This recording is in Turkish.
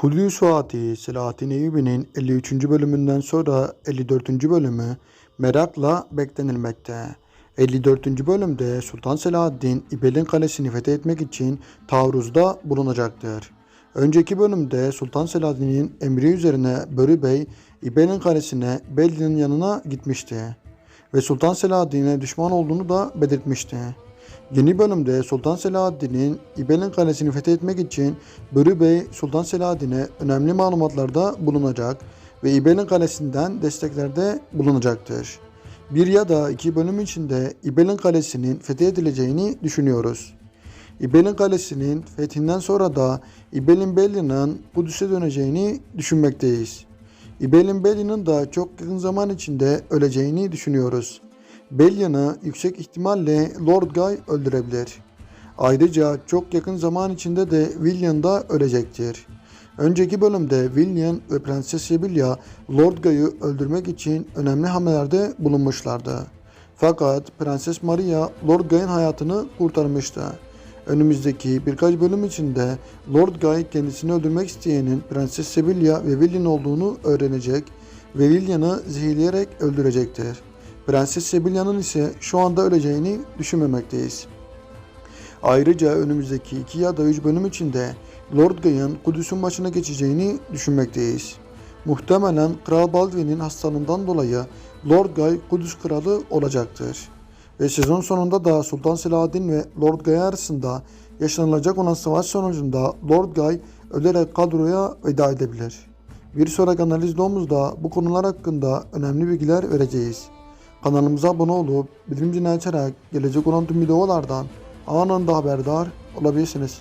Kudüs Fatih Selahattin Eyyubi'nin 53. bölümünden sonra 54. bölümü merakla beklenilmekte. 54. bölümde Sultan Selahaddin İbel'in kalesini fethetmek için taarruzda bulunacaktır. Önceki bölümde Sultan Selahaddin'in emri üzerine Börü Bey İbel'in kalesine Belli'nin yanına gitmişti ve Sultan Selahaddin'e düşman olduğunu da belirtmişti. Yeni bölümde Sultan Selahaddin'in İbel'in kalesini fethetmek için Börü Bey Sultan Selahaddin'e önemli malumatlarda bulunacak ve İbel'in kalesinden desteklerde bulunacaktır. Bir ya da iki bölüm içinde İbel'in kalesinin fethedileceğini düşünüyoruz. İbel'in kalesinin fethinden sonra da İbel'in Belli'nin Kudüs'e döneceğini düşünmekteyiz. İbel'in Belli'nin da çok yakın zaman içinde öleceğini düşünüyoruz. Bellia'nı yüksek ihtimalle Lord Guy öldürebilir. Ayrıca çok yakın zaman içinde de William da ölecektir. Önceki bölümde William ve Prenses Sibylla Lord Guy'u öldürmek için önemli hamlelerde bulunmuşlardı. Fakat Prenses Maria Lord Guy'un hayatını kurtarmıştı. Önümüzdeki birkaç bölüm içinde Lord Guy kendisini öldürmek isteyenin Prenses Sibylla ve William olduğunu öğrenecek ve William'ı zehirleyerek öldürecektir. Prenses Sibylla'nın ise şu anda öleceğini düşünmemekteyiz. Ayrıca önümüzdeki iki ya da üç bölüm içinde Lord Guy'un Kudüs'ün başına geçeceğini düşünmekteyiz. Muhtemelen Kral Baldwin'in hastalığından dolayı Lord Guy Kudüs kralı olacaktır. Ve sezon sonunda da Sultan Selahaddin ve Lord Guy arasında yaşanılacak olan savaş sonucunda Lord Guy ölerek kadroya veda edebilir. Bir sonraki analiz videomuzda bu konular hakkında önemli bilgiler vereceğiz. Kanalımıza abone olup bildirim zilini açarak gelecek olan tüm videolardan anında haberdar olabilirsiniz.